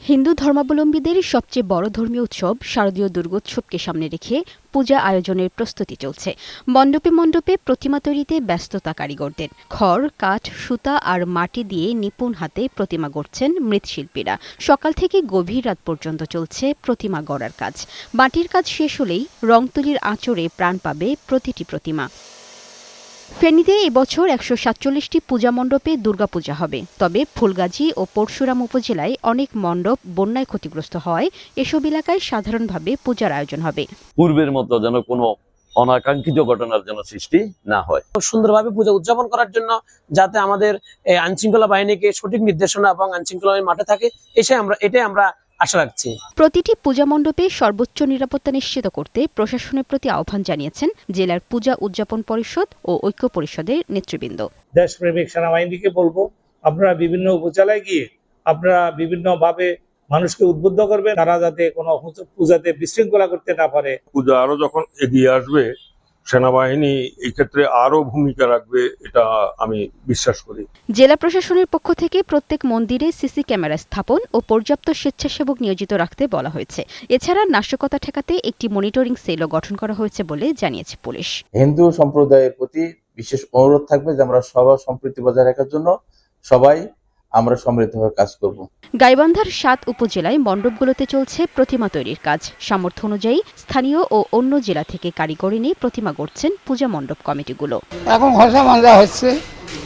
হিন্দু ধর্মাবলম্বীদের সবচেয়ে বড় ধর্মীয় উৎসব শারদীয় দুর্গোৎসবকে সামনে রেখে পূজা আয়োজনের প্রস্তুতি চলছে। মণ্ডপে মণ্ডপে প্রতিমা তৈরিতে ব্যস্ততা কারিগরদের। খড়, কাঠ, সুতা আর মাটি দিয়ে নিপুণ হাতে প্রতিমা গড়ছেন মৃৎশিল্পীরা। সকাল থেকে গভীর রাত পর্যন্ত চলছে প্রতিমা গড়ার কাজ। মাটির কাজ শেষ হলেই রং তুলির আঁচড়ে প্রাণ পাবে প্রতিটি প্রতিমা। ফেনীতে এবছর একশো সাতচল্লিশটি পূজা মণ্ডপে দুর্গাপূজা হবে। তবে ফুলগাজী ও পরশুরাম উপজেলায় অনেক মণ্ডপ বন্যায় ক্ষতিগ্রস্ত হয়। এসব এলাকায় সাধারণভাবে পূজার আয়োজন হবে। পূর্বের মতো যেন কোনো অনাকাঙ্ক্ষিত ঘটনার যেন সৃষ্টি না হয়। সুন্দরভাবে পূজা উদযাপন করার জন্য যাতে আমাদের আইনশৃঙ্খলা বাহিনীকে সঠিক নির্দেশনা এবং আইনশৃঙ্খলা মাঠে থাকে এসে আমরা এটাই আমরা আশা রাখছি। প্রতিটি পূজা মণ্ডপে সর্বোচ্চ নিরাপত্তা নিশ্চিত করতে প্রশাসনের প্রতি আহ্বান জানিয়েছেন জেলার পূজা উদযাপন পরিষদ ও ঐক্য পরিষদের নেতৃবৃন্দ। দেশপ্রেমিক সেনাবাহিনীকে বলব আপনারা বিভিন্ন উপজেলায় গিয়ে আপনারা বিভিন্নভাবে মানুষকে উদ্বুদ্ধ করবেন। তারা যাতে কোনো পূজাতে বিশৃঙ্খলা করতে না পারে। পূজা আরও যখন এগিয়ে আসবে সেনাবাহিনী এই ক্ষেত্রে আরও ভূমিকা রাখবে এটা আমি বিশ্বাস করি। জেলা প্রশাসনের পক্ষ থেকে প্রত্যেক মন্দিরে সিসি ক্যামেরা স্থাপন ও পর্যাপ্ত স্বেচ্ছাসেবক নিয়োজিত রাখতে বলা হয়েছে। এছাড়া নাশকতা ঠেকাতে একটি মনিটরিং সেলও গঠন করা হয়েছে বলে জানিয়েছে পুলিশ। হিন্দু সম্প্রদায়ের প্রতি বিশেষ অনুরোধ থাকবে যে আমরা সবার সম্প্রীতি বজায় রাখার জন্য সবাই আমরা সমৃদ্ধভাবে কাজ করব। গাইবান্ধার সাত উপজেলায় মণ্ডপগুলোতে চলছে প্রতিমা তৈরির কাজ। সামর্থ্য অনুযায়ী স্থানীয় ও অন্য জেলা থেকে কারিগরি নিয়ে প্রতিমা গড়ছেন পূজা মণ্ডপ কমিটিগুলো। এখন হসা মাজা হচ্ছে।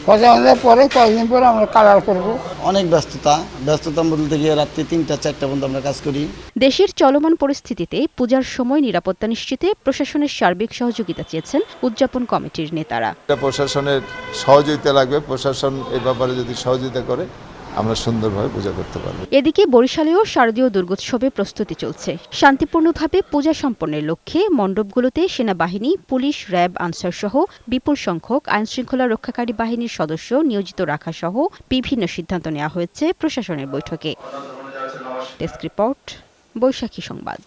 ঘষা পরে কয়েকদিন পরে আমরা কালার করব। অনেক ব্যস্ততা। ব্যস্ততা বলতে গিয়ে রাত্রি তিনটা চারটা পর্যন্ত আমরা কাজ করি। দেশের চলমান পরিস্থিতিতে পূজার সময় নিরাপত্তা নিশ্চিতে প্রশাসনের সার্বিক সহযোগিতা চেয়েছেন উদযাপন কমিটির নেতারা। প্রশাসনের সহযোগিতা লাগবে। প্রশাসন এ ব্যাপারে যদি সহযোগিতা করে আমরা সুন্দরভাবে পূজা করতে পারব। এদিকে বরিশালেও শারদীয় দুর্গোৎসবে প্রস্তুতি চলছে। শান্তিপূর্ণভাবে পূজা সম্পন্নের লক্ষ্যে মণ্ডপগুলোতে সেনাবাহিনী, পুলিশ, র্যাব, আনসার সহ বিপুল সংখ্যক আইনশৃঙ্খলা রক্ষাকারী বাহিনীর সদস্য নিয়োজিত রাখা সহ বিভিন্ন সিদ্ধান্ত নেওয়া হয়েছে প্রশাসনের বৈঠকে। ডেস্ক রিপোর্ট, বৈশাখী সংবাদ।